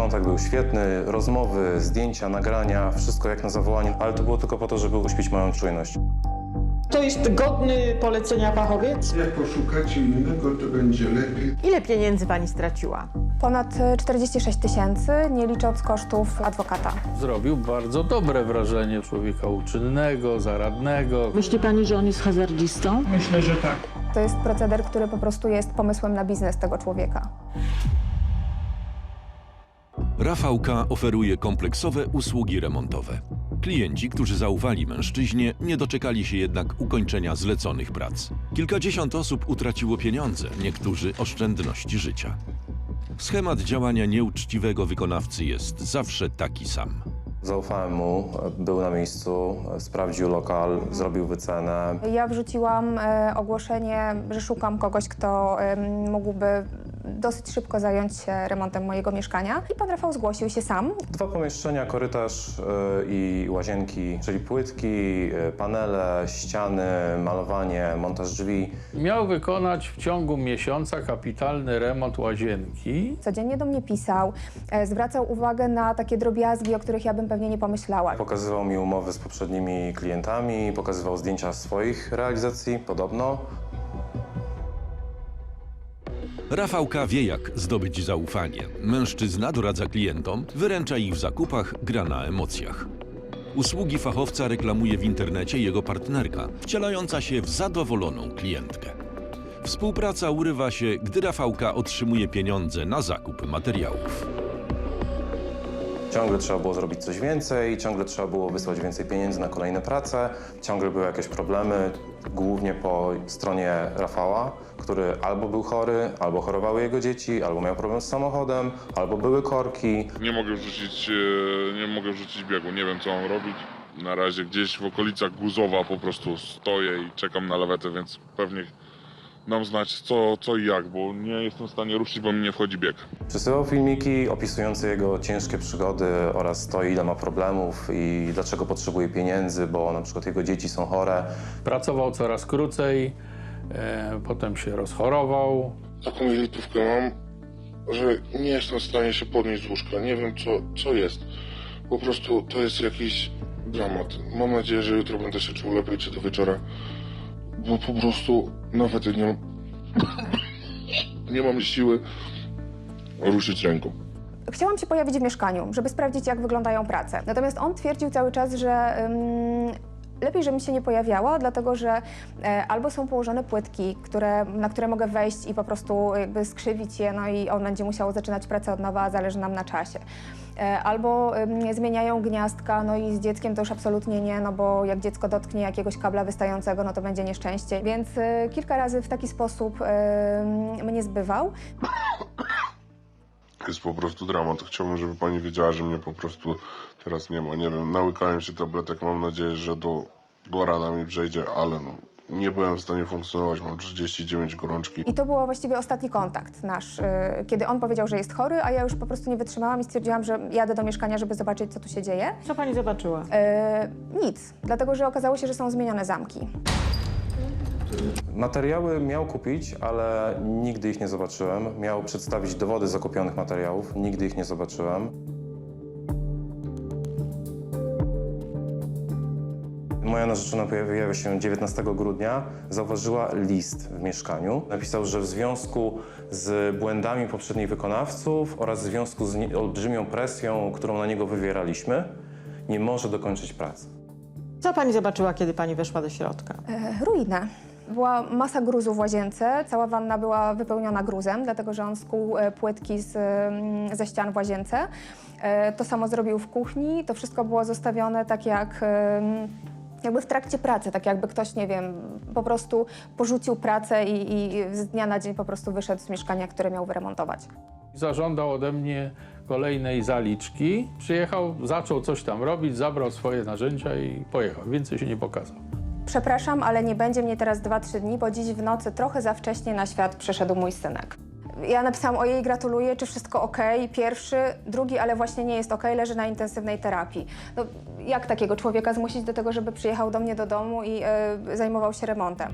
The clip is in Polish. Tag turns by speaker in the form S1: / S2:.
S1: Kontakt był świetny, rozmowy, zdjęcia, nagrania, wszystko jak na zawołanie, ale to było tylko po to, żeby uśpić moją czujność.
S2: To jest godny polecenia fachowiec?
S3: Jak poszukacie innego, to będzie lepiej.
S4: Ile pieniędzy pani straciła?
S5: Ponad e, 46 tysięcy, nie licząc kosztów adwokata.
S6: Zrobił bardzo dobre wrażenie człowieka uczynnego, zaradnego.
S2: Myśli pani, że on jest hazardzistą?
S3: Myślę, że tak.
S5: To jest proceder, który po prostu jest pomysłem na biznes tego człowieka.
S7: Rafał K. oferuje kompleksowe usługi remontowe. Klienci, którzy zaufali mężczyźnie, nie doczekali się jednak ukończenia zleconych prac. Kilkadziesiąt osób utraciło pieniądze, niektórzy oszczędności życia. Schemat działania nieuczciwego wykonawcy jest zawsze taki sam.
S1: Zaufałem mu, był na miejscu, sprawdził lokal, zrobił wycenę.
S5: Ja wrzuciłam e, ogłoszenie, że szukam kogoś, kto em, mógłby dosyć szybko zająć się remontem mojego mieszkania. I pan Rafał zgłosił się sam.
S1: Dwa pomieszczenia, korytarz y, i łazienki, czyli płytki, y, panele, ściany, malowanie, montaż drzwi.
S6: Miał wykonać w ciągu miesiąca kapitalny remont łazienki.
S5: Codziennie do mnie pisał, e, zwracał uwagę na takie drobiazgi, o których ja bym pewnie nie pomyślała.
S1: Pokazywał mi umowy z poprzednimi klientami, pokazywał zdjęcia swoich realizacji, podobno.
S7: Rafał K. wie jak zdobyć zaufanie. Mężczyzna doradza klientom, wyręcza ich w zakupach, gra na emocjach. Usługi fachowca reklamuje w internecie jego partnerka, wcielająca się w zadowoloną klientkę. Współpraca urywa się, gdy Rafał K. otrzymuje pieniądze na zakup materiałów.
S1: Ciągle trzeba było zrobić coś więcej, ciągle trzeba było wysłać więcej pieniędzy na kolejne prace, ciągle były jakieś problemy, głównie po stronie Rafała, który albo był chory, albo chorowały jego dzieci, albo miał problem z samochodem, albo były korki.
S8: Nie mogę wrzucić, e, nie mogę wrzucić biegu, nie wiem co mam robić. Na razie gdzieś w okolicach Guzowa po prostu stoję i czekam na lawetę, więc pewnie dam znać co, co i jak, bo nie jestem w stanie ruszyć, bo mi nie wchodzi bieg.
S1: Przesyłał filmiki opisujące jego ciężkie przygody oraz to, ile ma problemów i dlaczego potrzebuje pieniędzy, bo na przykład jego dzieci są chore.
S6: Pracował coraz krócej, e, potem się rozchorował.
S9: taką jelitówkę mam, że nie jestem w stanie się podnieść z łóżka. Nie wiem, co, co jest. Po prostu to jest jakiś dramat. Mam nadzieję, że jutro będę się czuł lepiej, czy do wieczora. Bo po prostu nawet nie mam... nie mam siły ruszyć ręką.
S5: Chciałam się pojawić w mieszkaniu, żeby sprawdzić, jak wyglądają prace. Natomiast on twierdził cały czas, że lepiej, żebym się nie pojawiała, dlatego że e, albo są położone płytki, które, na które mogę wejść i po prostu jakby skrzywić je, no i on będzie musiał zaczynać pracę od nowa, a zależy nam na czasie. E, albo ym, zmieniają gniazdka, no i z dzieckiem to już absolutnie nie, no bo jak dziecko dotknie jakiegoś kabla wystającego, no to będzie nieszczęście. Więc e, kilka razy w taki sposób ym, mnie zbywał.
S9: Jest po prostu dramat. Chciałbym, żeby pani wiedziała, że mnie po prostu teraz nie ma. Nie wiem, nałykałem się tabletek. Mam nadzieję, że do, do rana mi przejdzie, ale no, nie byłem w stanie funkcjonować. Mam 39 gorączki.
S5: I to był właściwie ostatni kontakt nasz, y, kiedy on powiedział, że jest chory, a ja już po prostu nie wytrzymałam i stwierdziłam, że jadę do mieszkania, żeby zobaczyć, co tu się dzieje.
S4: Co pani zobaczyła?
S5: Y, nic, dlatego że okazało się, że są zmienione zamki.
S1: Materiały miał kupić, ale nigdy ich nie zobaczyłem. Miał przedstawić dowody zakupionych materiałów, nigdy ich nie zobaczyłem. Moja narzeczona pojawiła się 19 grudnia, zauważyła list w mieszkaniu. Napisał, że w związku z błędami poprzednich wykonawców oraz w związku z olbrzymią presją, którą na niego wywieraliśmy, nie może dokończyć pracy.
S4: Co pani zobaczyła, kiedy pani weszła do środka?
S5: Ruinę. Była masa gruzu w łazience, cała wanna była wypełniona gruzem, dlatego że on skuł e, płytki z, mm, ze ścian w łazience. E, To samo zrobił w kuchni, to wszystko było zostawione tak jak... Jakby w trakcie pracy, tak jakby ktoś, nie wiem, po prostu porzucił pracę i, i z dnia na dzień po prostu wyszedł z mieszkania, które miał wyremontować.
S6: Zażądał ode mnie kolejnej zaliczki. Przyjechał, zaczął coś tam robić, zabrał swoje narzędzia i pojechał. Więcej się nie pokazał.
S5: Przepraszam, ale nie będzie mnie teraz 2-3 dni, bo dziś w nocy trochę za wcześnie na świat przyszedł mój synek. Ja napisałam o jej gratuluję, czy wszystko ok. Pierwszy, drugi, ale właśnie nie jest ok, leży na intensywnej terapii. No, jak takiego człowieka zmusić do tego, żeby przyjechał do mnie do domu i e, zajmował się remontem?